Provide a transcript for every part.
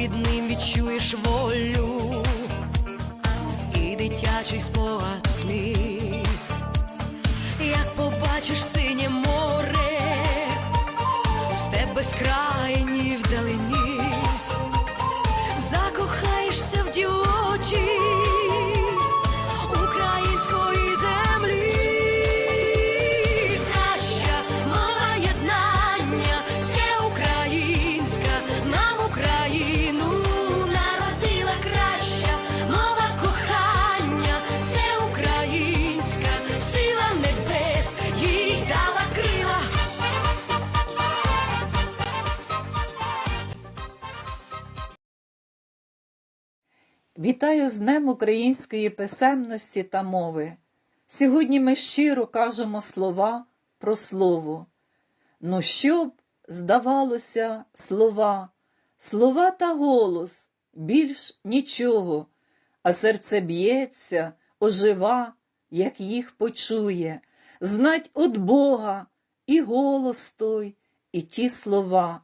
відчуєш волю. І дитячий спогад сміх, як побачиш синє море, степ безкрайній вдалині, Вітаю з Днем української писемності та мови. Сьогодні ми щиро кажемо слова про слово. Ну щоб, здавалося, слова, слова та голос, більш нічого, а серце б'ється, ожива, як їх почує, знать от Бога і голос той, і ті слова.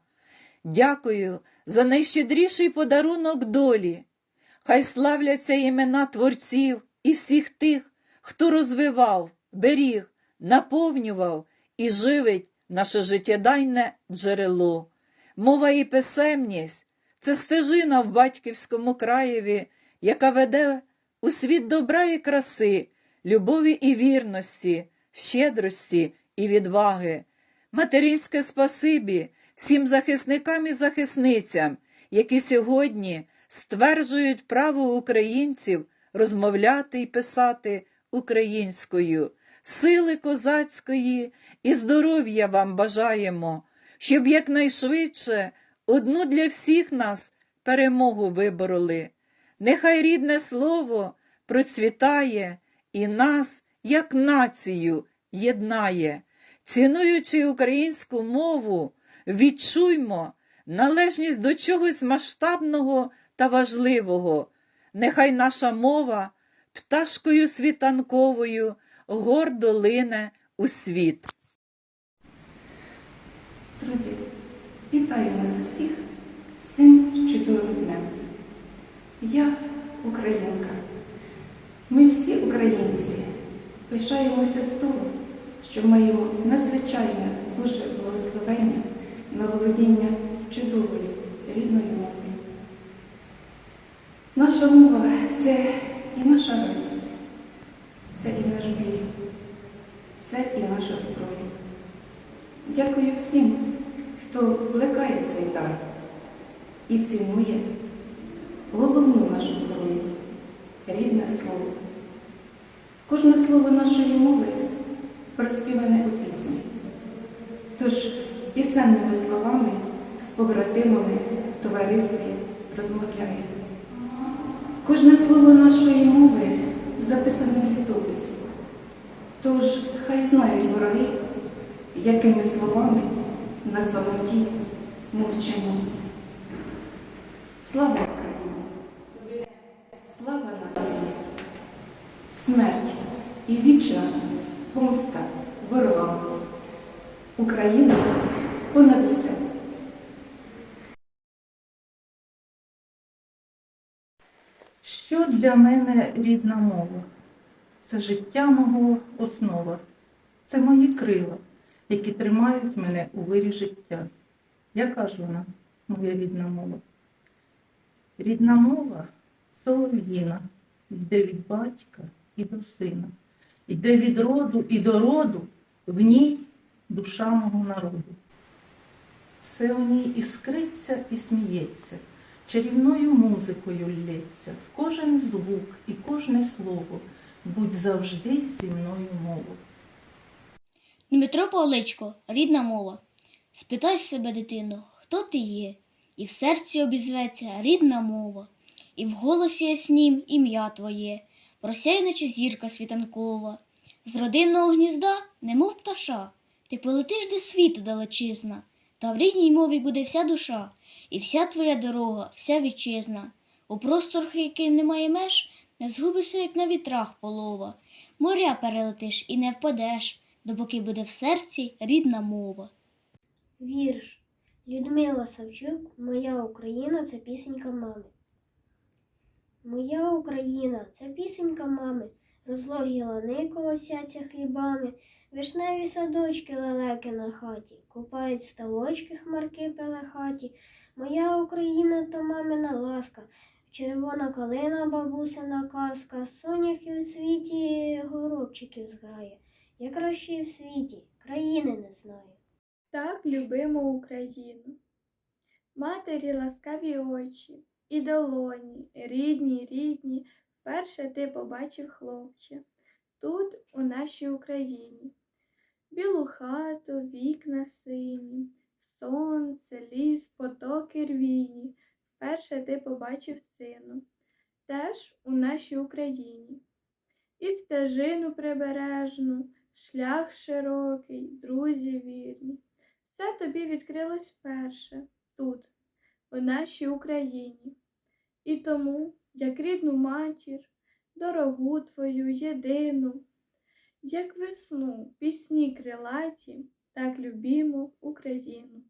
Дякую за найщедріший подарунок долі. Хай славляться імена творців і всіх тих, хто розвивав, беріг, наповнював і живить наше життєдайне джерело. Мова і писемність це стежина в батьківському краєві, яка веде у світ добра і краси, любові і вірності, щедрості і відваги. Материнське спасибі всім захисникам і захисницям, які сьогодні стверджують право українців розмовляти і писати українською. Сили козацької і здоров'я вам бажаємо, щоб якнайшвидше одну для всіх нас перемогу вибороли. Нехай рідне слово процвітає і нас, як націю, єднає. Цінуючи українську мову, відчуймо належність до чогось масштабного та важливого. Нехай наша мова пташкою світанковою гордо лине у світ. Друзі, вітаю вас усіх з цим чудовим днем. Я українка. Ми всі українці пишаємося з того, що маємо надзвичайне Боже благословення на володіння чудовою рідною. Наша мова це і наша радість, це і наш біль, це і наша зброя. Дякую всім, хто плекає цей дар і цінує головну нашу зброю рідне слово. Кожне слово нашої мови проспіване у пісні. Тож пісенними словами з побратимами в товаристві розмовляє. Кожне слово нашої мови записане в літописі. Тож хай знають вороги, якими словами на самоті мовчимо. Слава Україні! Слава нації! Смерть і вічна помста ворогам. Україна понад усе. Що для мене рідна мова? Це життя мого основа, це мої крила, які тримають мене у вирі життя. Яка ж вона, моя рідна мова? Рідна мова солов'їна, йде від батька і до сина, йде від роду і до роду, в ній душа мого народу. Все в ній іскриться і сміється чарівною музикою лється, кожен звук і кожне слово, будь завжди зі мною мова. Дмитро Павличко, рідна мова. Спитай себе, дитино, хто ти є, і в серці обізветься рідна мова, і в голосі яснім ім'я твоє, просяй, наче зірка світанкова. З родинного гнізда, немов пташа, ти полетиш до світу далечизна, та в рідній мові буде вся душа, і вся твоя дорога, вся вітчизна. У просторах, яким немає меж, не згубишся, як на вітрах полова. Моря перелетиш і не впадеш, допоки буде в серці рідна мова. Вірш Людмила Савчук Моя Україна це пісенька мами. Моя Україна це пісенька мами, розлогі лани колосяться хлібами, вишневі садочки лелеки на хаті, купають ставочки хмарки пелехаті. Моя Україна то мамина ласка, червона калина бабусина казка, соняхи у світі горобчиків зграє. Я кращої в світі, країни не знаю. Так любимо Україну. Матері ласкаві очі і долоні, рідні, рідні, вперше ти побачив хлопче, тут, у нашій Україні. Білу хату, вікна сині, сонце, ліс, потоки рвіні, вперше ти побачив сину, теж у нашій Україні. І стежину прибережну, шлях широкий, друзі вірні. Все тобі відкрилось вперше тут, у нашій Україні. І тому, як рідну матір, дорогу твою єдину, як весну, пісні крилаті, так любімо Україну.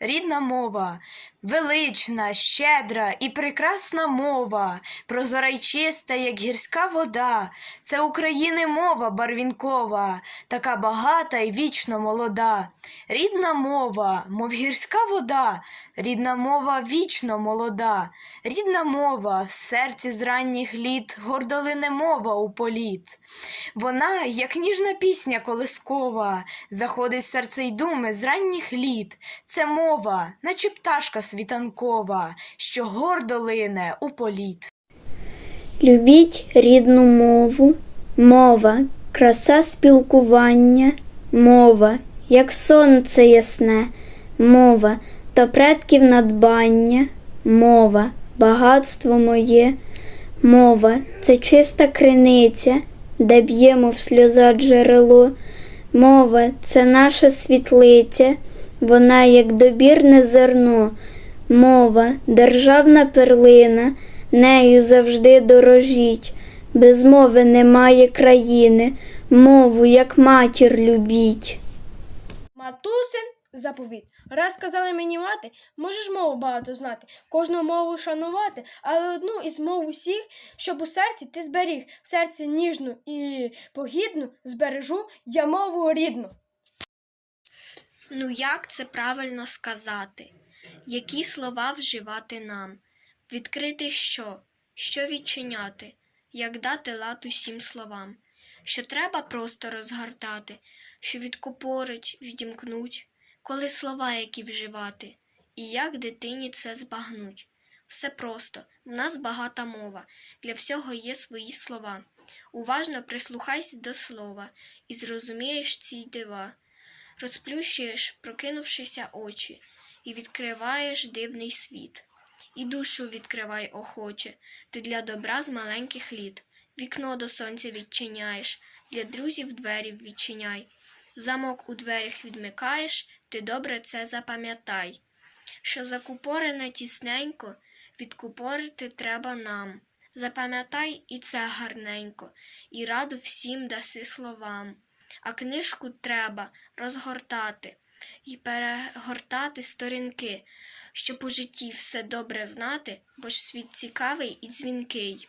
Рідна мова, велична, щедра і прекрасна мова, прозора й чиста, як гірська вода. Це України мова барвінкова, така багата і вічно молода. Рідна мова, мов гірська вода, рідна мова вічно молода. Рідна мова в серці з ранніх літ, гордолине мова у політ. Вона, як ніжна пісня колискова, заходить в серце й думи з ранніх літ. Це мова, наче пташка світанкова, що гордо лине у політ. Любіть рідну мову, мова, краса спілкування, мова, як сонце ясне, мова та предків надбання, мова, багатство моє, мова це чиста криниця, де б'ємо в сльоза джерело, мова це наша світлиця, вона як добірне зерно, мова, державна перлина, нею завжди дорожіть. Без мови немає країни, мову як матір любіть. Матусин заповіт. Раз сказали мені мати, можеш мову багато знати, кожну мову шанувати, але одну із мов усіх, щоб у серці ти зберіг, в серці ніжну і погідну збережу я мову рідну. Ну як це правильно сказати? Які слова вживати нам? Відкрити що? Що відчиняти? Як дати лад усім словам? Що треба просто розгортати, що відкупорить, відімкнуть, коли слова які вживати, і як дитині це збагнуть? Все просто, в нас багата мова, для всього є свої слова. Уважно прислухайся до слова і зрозумієш ці дива розплющуєш, прокинувшися очі, і відкриваєш дивний світ. І душу відкривай охоче, ти для добра з маленьких літ. Вікно до сонця відчиняєш, для друзів двері відчиняй. Замок у дверях відмикаєш, ти добре це запам'ятай. Що закупорене тісненько, відкупорити треба нам. Запам'ятай і це гарненько, і раду всім даси словам а книжку треба розгортати і перегортати сторінки, щоб у житті все добре знати, бо ж світ цікавий і дзвінкий.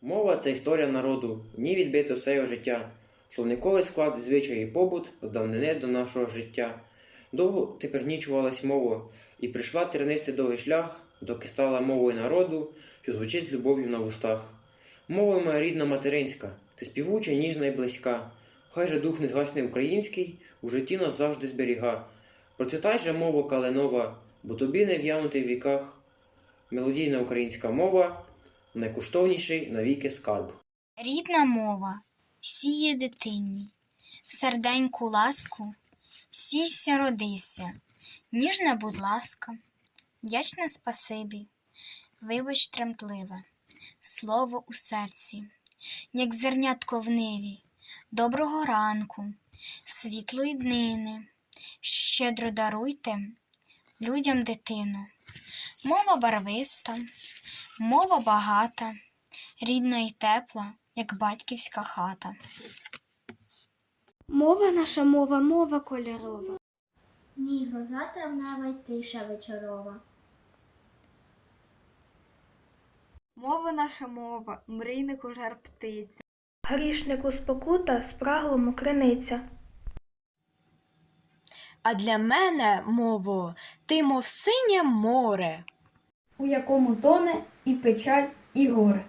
Мова це історія народу, в ній відбито все його життя, словниковий склад, звичаї і побут давнини до нашого життя. Довго тепер нічувалась мова, і прийшла тернистий довгий шлях, доки стала мовою народу, що звучить з любов'ю на вустах. Мова моя рідна материнська, ти співуча, ніжна і близька. Хай же дух не згасне український, у житті нас завжди зберіга. Процвітай же мова каленова, бо тобі не в'янути в віках. Мелодійна українська мова найкоштовніший навіки скарб. Рідна мова сіє дитині, в серденьку ласку, сійся, родися, ніжна, будь ласка, вдячне спасибі, вибач тремтливе, слово у серці, як зернятко в ниві, доброго ранку, світлої днини, щедро даруйте людям дитину. Мова барвиста, мова багата, рідна й тепла, як батьківська хата. Мова наша мова, мова кольорова. Ні, гроза травнева й тиша вечорова. Наша мова, мрійнику жар птиця. Грішнику спокута, спраглому криниця. А для мене, мово, ти мов синє море. у якому тоне і печаль, і горе.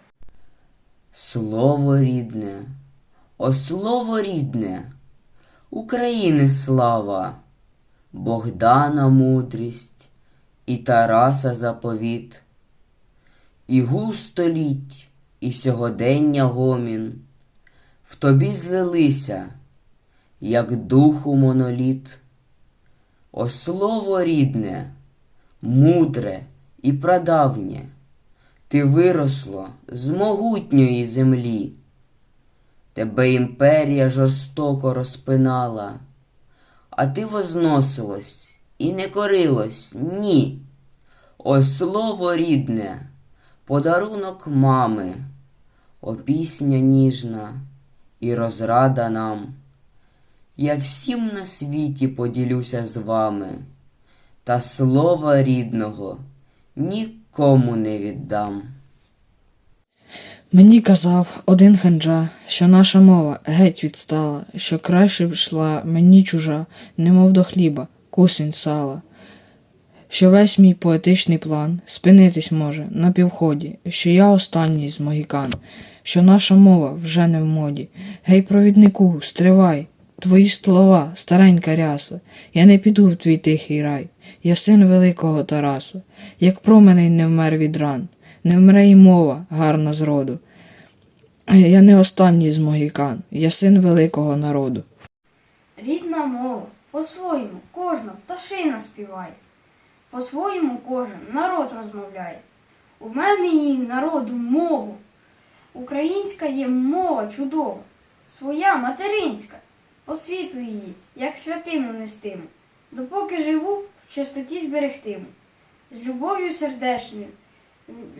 Слово рідне, о слово рідне, України слава, Богдана мудрість і Тараса заповіт, і гул століть, і сьогодення гомін в тобі злилися, як духу моноліт. О слово рідне, мудре і прадавнє, ти виросло з могутньої землі. Тебе імперія жорстоко розпинала, а ти возносилось і не корилось, ні. О слово рідне, подарунок мами, о пісня ніжна і розрада нам. Я всім на світі поділюся з вами, та слова рідного нікому не віддам. Мені казав один ханджа, що наша мова геть відстала, що краще б йшла мені чужа, немов до хліба, кусень сала. Що весь мій поетичний план спинитись може на півході, що я останній з могікан, що наша мова вже не в моді. Гей, провіднику, стривай, твої слова, старенька ряса, я не піду в твій тихий рай, я син великого Тараса, як променей не вмер від ран, не вмре й мова гарна зроду. Я не останній з могікан, я син великого народу. Рідна мова, по-своєму кожна пташина співає, по-своєму кожен народ розмовляє. У мене її народу мову. Українська є мова чудова, своя материнська, освіту її, як святину нестиму, допоки живу, в чистоті зберегтиму, з любов'ю сердечною,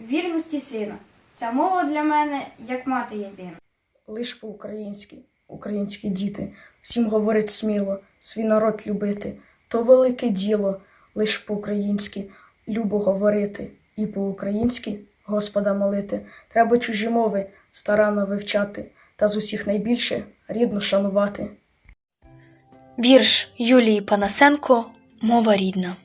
вірності сина. Ця мова для мене як мати єдина. Лиш по-українськи, українські діти, всім говорить сміло, свій народ любити. То велике діло, лиш по-українськи, любо говорити, і по-українськи Господа молити. Треба чужі мови старанно вивчати, та з усіх найбільше рідно шанувати. Вірш Юлії Панасенко Мова рідна.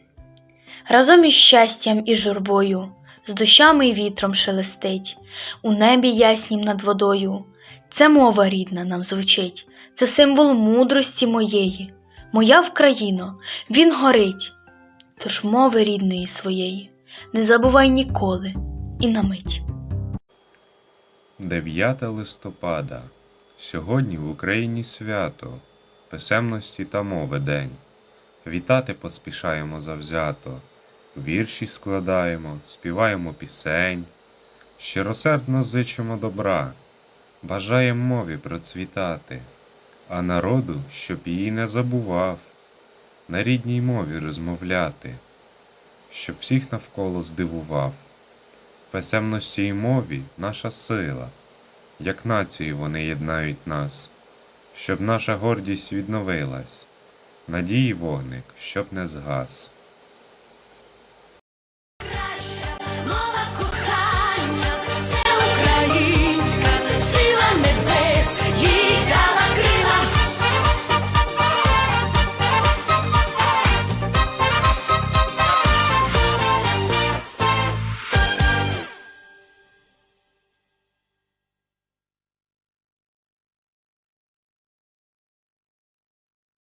Разом із щастям і журбою, з дощами й вітром шелестить, у небі яснім над водою. Це мова рідна нам звучить, це символ мудрості моєї. Моя Вкраїно, він горить. Тож мови рідної своєї не забувай ніколи і на мить. 9 листопада. Сьогодні в Україні свято, писемності та мови день. Вітати поспішаємо завзято, вірші складаємо, співаємо пісень, щиросердно зичимо добра, бажаємо мові процвітати, а народу, щоб її не забував, на рідній мові розмовляти, щоб всіх навколо здивував. Писемності й мові наша сила, як нації вони єднають нас, щоб наша гордість відновилась, надії вогник, щоб не згас.